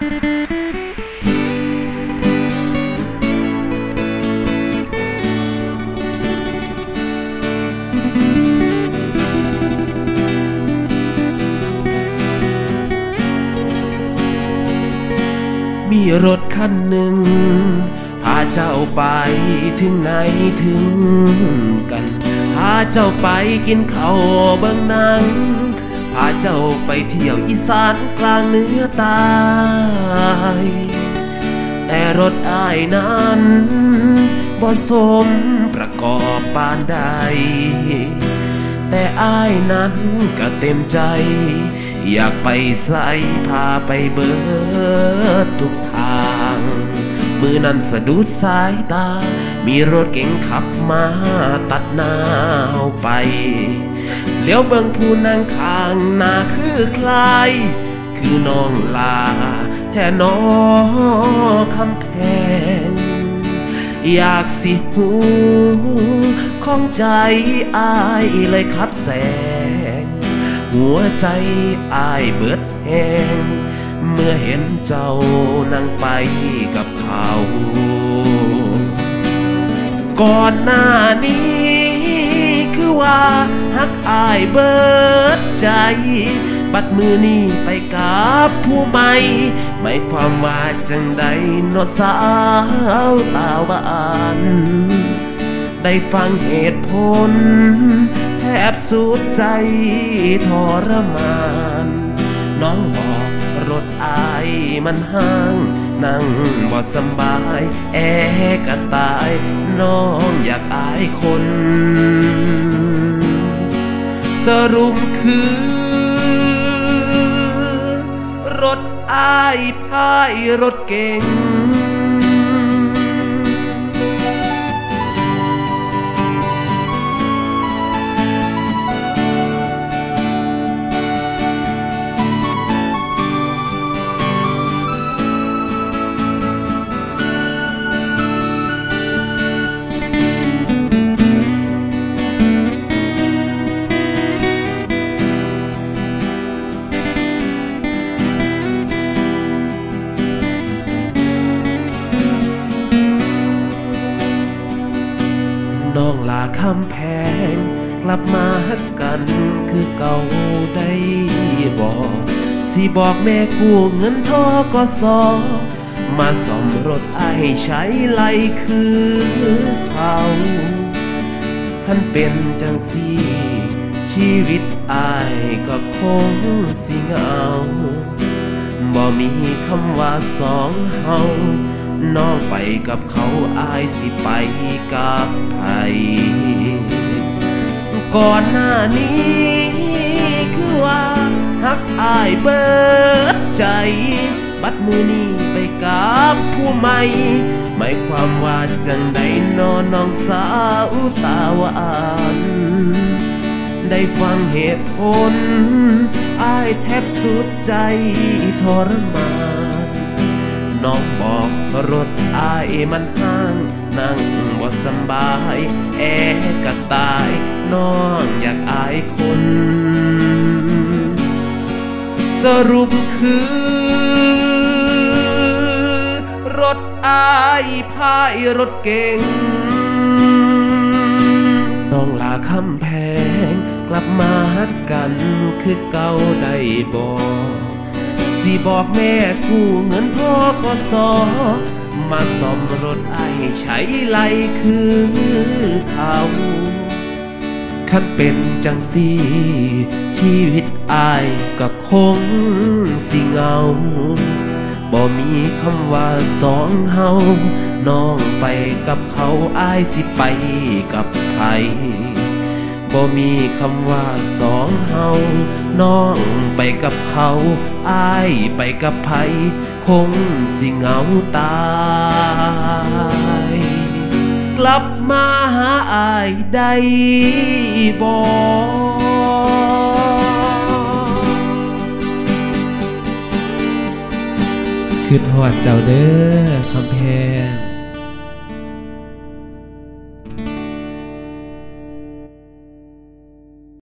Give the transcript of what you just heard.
มีรถคันหนึ่ง พาเจ้าไปถึงไหนถึงกัน พาเจ้าไปกินข้าวเบิ่งหนังาเจ้าไปเที่ยวอีสานกลางเหนือตาย แต่รถอายนั้นบ่สมประกอบปานใด แต่อายนั้นก็เต็มใจ อยากไปใส่พาไปเบิดทุกทางมือนั้นสะดุดสายตา มีรถเก๋งขับมาตัดหน้าเอาไป เลี้ยวเบิ่งผู้นั่งข้างหน้าคือใคร คือน้องลาแท่น้อคำแพง อยากสิหูของใจอายเลยขับแสง หัวใจอายเบิดแหงเมื่อเห็นเจ้านั่งไปกับเขา ก่อนหน้านี้ ว่าฮักอายเบิดใจ บัดมือนี้ไปกับผู้ใหม่หมายความว่าจังใดนอสาวตาหวานได้ฟังเหตุผลแทบสุดใจทรมาน น้องบอกรถอายมันห่างนั่งบ่สบาย แอร์ก็ตาย น้องอยากอายคน สรุปคือ รถอายพายรถเก่ง น้องลาคำแพง กลับมาฮักกันคือเก่าได้บอกสิบอกแม่กู้เงินทอก็สอมาซ่อมรถไอใช้ไล่คือเขาคันเป็นจังสีชีวิตอายก็คงสิเงาบ่มีคำว่าสองเฮา น้องไปกับเขาอายสิไปกับไผก่อนหน้านี้คือว่าฮักอายเบิดใจ บัดมือนี้ไปกับผู้ใหม่หมายความว่าจังใดนอนน้องสาวตาวานได้ฟังเหตุผลอายแทบสุดใจทรมาน น้องบอกรถอายมันห่างนั่งบ่สบาย แอร์ก็ตาย น้องอยากอายคน สรุปคือ รถอายพายรถเก่ง น้องลาคำแพง กลับมาฮักกันคือเก่าได้บอก สิบอกแม่กู้เงินพ่อก็สอมาซ่อมรถไอายใช้ไล่คือเขาคันเป็นจังสีชีวิตอายก็คงสิเงาบ่มีคำว่าสองเฮาน้องไปกับเขาอายสิไปกับใครบ่มีคำว่าสองเฮาน้อง ไปกับเขาอายไปกับไผคงสิเหงาตายกลับมาหาอายได้บ่คือทอดเจ้าเด้อคำแพง